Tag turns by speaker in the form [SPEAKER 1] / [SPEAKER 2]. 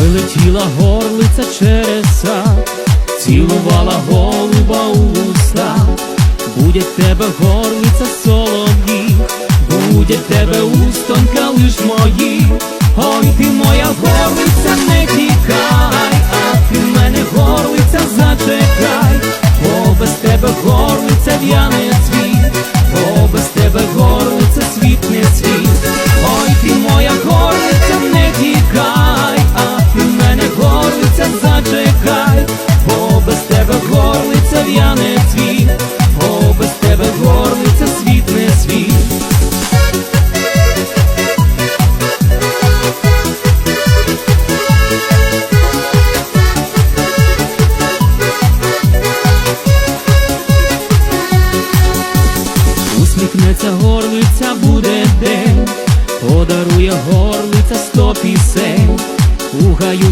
[SPEAKER 1] Ой летіла горлиця через сад, цілувала голуба у уста, будять тебе горлиця солов'ї, будять тебе устонька лиш мої. Ой, ти моя горлиця, не тікай, а ти в мене горлиця зачекай, бо без тебе горлиця в'яне горлиця в'яне цвіт, бо без тебе горлиця світ не світ. Усміхнеться горлиця, буде день, подарує горлиця сто пісень, у гаю